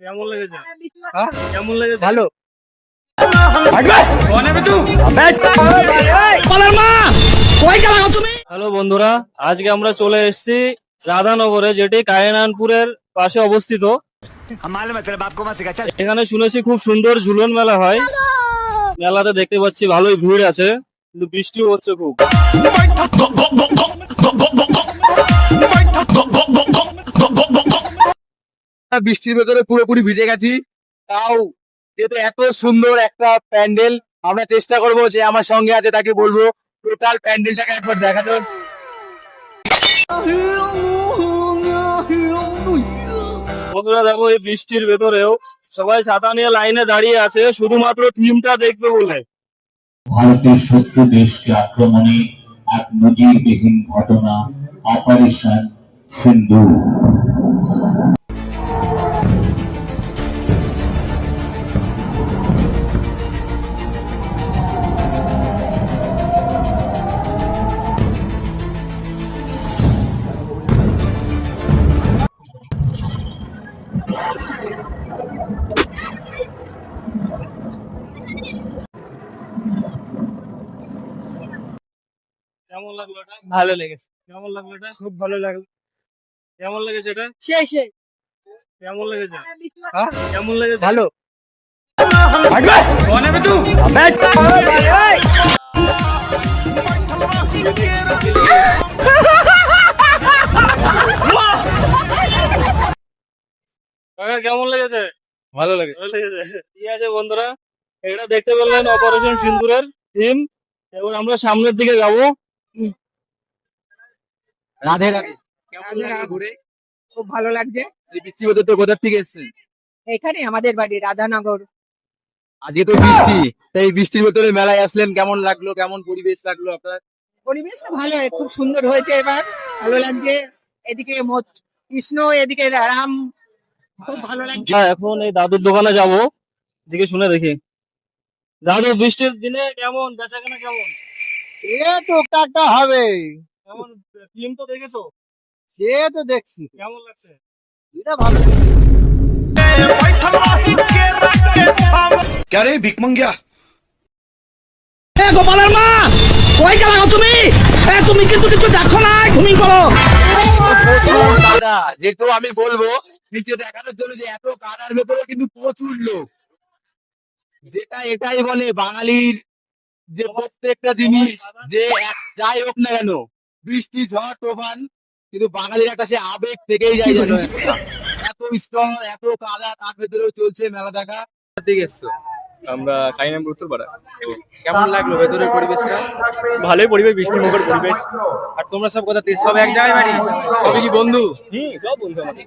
কেমন লেগেছে? হ্যাঁ? কেমন লেগেছে? ভালো। হ্যালো বন্ধুরা আজকে আমরা চলে এসেছি রাধানগরে যেটি কায়নানপুরের পাশে অবস্থিত। এখানে শুনেছি খুব সুন্দর ঝুলন মেলা হয়। মেলাতে দেখতে পাচ্ছি ভালোই ভিড় আছে কিন্তু বৃষ্টিও হচ্ছে খুব বৃষ্টির ভেতরে পুরোপুরি ভিজে গেছি তাও যেহেতু এত সুন্দর একটা প্যান্ডেল আমরা চেষ্টা করব যে আমার সঙ্গে আছে তাকে বলব টোটাল প্যান্ডেলটাকে একবার দেখাতে বন্ধুরা দেখো এই বৃষ্টির ভেতরেও সবাই ছাতা নিয়ে লাইনে দাঁড়িয়ে আছে, শুধুমাত্র টিমটা দেখবে বলে। ভারতের শত্রু দেশকে আক্রমণে এক নজিরবিহীন ঘটনা অপারেশন সিন্ধু। কেমন লাগল এটা? ভালো লেগেছে। কেমন লাগল এটা? খুব ভালো লাগল। কেমন লেগেছে এটা? সেই সেই। কেমন লেগেছে? হ্যাঁ? কেমন লেগেছে? ভালো। কাকা কেমন লেগেছে? ভালো লাগে ভালো লেগেছে। ঠিক আছে বন্ধুরা? এটা দেখতে পেলেন অপারেশন সিন্দুরের টিম এবার আমরা সামনের দিকে যাব। রাধে রাধে। কেমন লাগল ঘুরে? খুব ভালো লাগছে। এই বৃষ্টির ভেতর তো কোথার থেকে এসছেন এখানে আমাদের বাড়ি রাধানগর। আজকে তো বৃষ্টি তাই এই বৃষ্টির ভেতরে মেলায় আসলেন কেমন লাগল কেমন পরিবেশ লাগল আপনার? পরিবেশটা ভালো খুব সুন্দর হয়েছে এবার ভালো লাগছে। এদিকে মোট- কৃষ্ণ এদিকে রাম খুব ভালো লাগছে। এখন এই দাদুর দোকানে যাব। দিকে শুনে দেখি। দাদু বৃষ্টির দিনে কেমন বেচা কেনা কেমন? এ তো কাকা হবে কেমন টিম তো দেখেছো সে তো দেখছি কেমন লাগছে এটা ভালো क्या रे भिक मंग्या প্রচুর কাদা যেহেতু আমি বলবো নিচে দেখানোর জন্য যে এত কাদার ভেতরে কিন্তু প্রচুর লোক যেটা এটাই বলে বাঙালির যে প্রত্যেকটা জিনিস যে এক- যাই হোক না কেন বৃষ্টি ঝড় তুফান কিন্তু বাঙালির একটা সে আবেগ থেকেই যায় যেন এত স্টল এত কাদা তার ভেতরেও চলছে মেলা দেখা। দিকে এসছো আমরা কাইনাম উত্তর পাড়া কেমন লাগল ভেতরের পরিবেশটা? ভালোই পরিবেশ বৃষ্টি মুখের পরিবেশ। আর তোমরা সব কথা সব এক জায়গায় বাড়ি? সবই কি বন্ধু? হুম সব বন্ধু আমাদের।